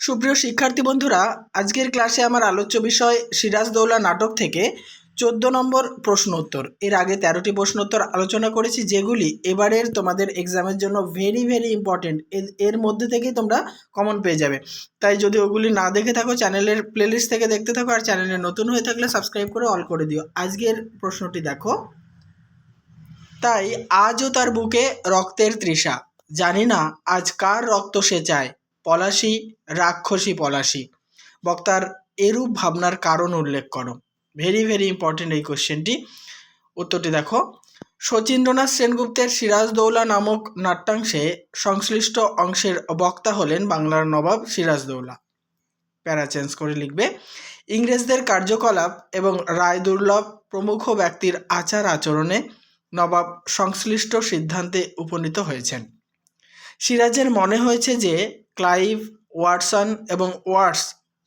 সুপ্রিয় শিক্ষার্থী বন্ধুরা, আজকের ক্লাসে আমার আলোচ্য বিষয় সিরাজদৌলা নাটক থেকে চোদ্দ নম্বর প্রশ্ন উত্তর। এর আগে তেরোটি প্রশ্ন উত্তর আলোচনা করেছি, যেগুলি এবারের তোমাদের এক্সামের জন্য ভেরি ভেরি ইম্পর্টেন্ট এর মধ্যে থেকেই তোমরা কমন পেয়ে যাবে। তাই যদি ওগুলি না দেখে থাকো, চ্যানেলের প্লেলিস্ট থেকে দেখতে থাকো আর চ্যানেলে নতুন হয়ে থাকলে সাবস্ক্রাইব করে অল করে দিও। আজকের প্রশ্নটি দেখো। তাই আজও তার বুকে রক্তের তৃষা। জানি না আজ কার রক্ত সে চায়। পলাশী, রাক্ষসী পলাশী। বক্তার এরূপ ভাবনার কারণ উল্লেখ করো। ভেরি ভেরি ইম্পর্টেন্ট এই কোশ্চেনটি উত্তরটি দেখো। শচীন্দ্রনাথ সেনগুপ্তের সিরাজদৌলা নামক নাট্যাংশে সংশ্লিষ্ট অংশের বক্তা হলেন বাংলার নবাব সিরাজদৌলা। প্যারা চেঞ্জ করে লিখবে। ইংরেজদের কার্যকলাপ এবং রায় দুর্লভ প্রমুখ ব্যক্তির আচার আচরণে নবাব সংশ্লিষ্ট সিদ্ধান্তে উপনীত হয়েছেন। সিরাজের মনে হয়েছে যে ক্লাইভ ওয়াটসন এবং ওয়াটস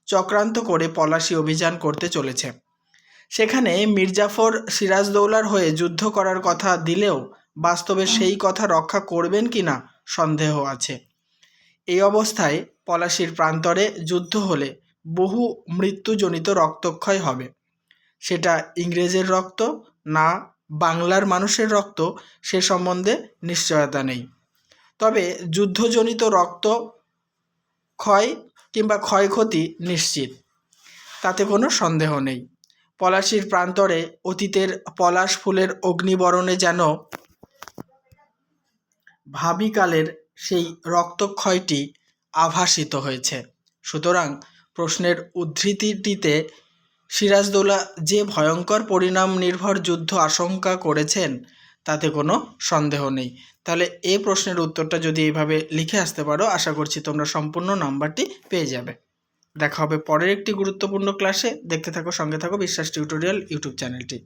চক্রান্ত করে পলাশি অভিযান করতে চলেছে। সেখানে মির্জাফর সিরাজদৌলার হয়ে যুদ্ধ করার কথা দিলেও বাস্তবে সেই কথা রক্ষা করবেন কি না সন্দেহ আছে। এই অবস্থায় পলাশির প্রান্তরে যুদ্ধ হলে বহু মৃত্যুজনিত রক্তক্ষয় হবে। সেটা ইংরেজের রক্ত না বাংলার মানুষের রক্ত সে সম্বন্ধে নিশ্চয়তা নেই। তবে যুদ্ধজনিত রক্ত ক্ষয় কিংবা ক্ষয়ক্ষতি নিশ্চিত। তাতে কোনো সন্দেহ নেই। পলাশির প্রান্তরে অতীতের পলাশ ফুলের অগ্নিবরণে যেন ভাবিকালের সেই রক্তক্ষয়টি আভাসিত হয়েছে। সুতরাং প্রশ্নের উদ্ধৃতিটিতে সিরাজদৌলা যে ভয়ঙ্কর পরিণাম নির্ভর যুদ্ধ আশঙ্কা করেছেন তাতে কোনো সন্দেহ নেই। তাহলে এই প্রশ্নের উত্তরটা যদি এইভাবে লিখে আসতে পারো, আশা করছি তোমরা সম্পূর্ণ নাম্বারটি পেয়ে যাবে। দেখা হবে পরের একটি গুরুত্বপূর্ণ ক্লাসে দেখতে থাকো, সঙ্গে থাকো বিশ্বাস টিউটোরিয়াল ইউটিউব চ্যানেলটি।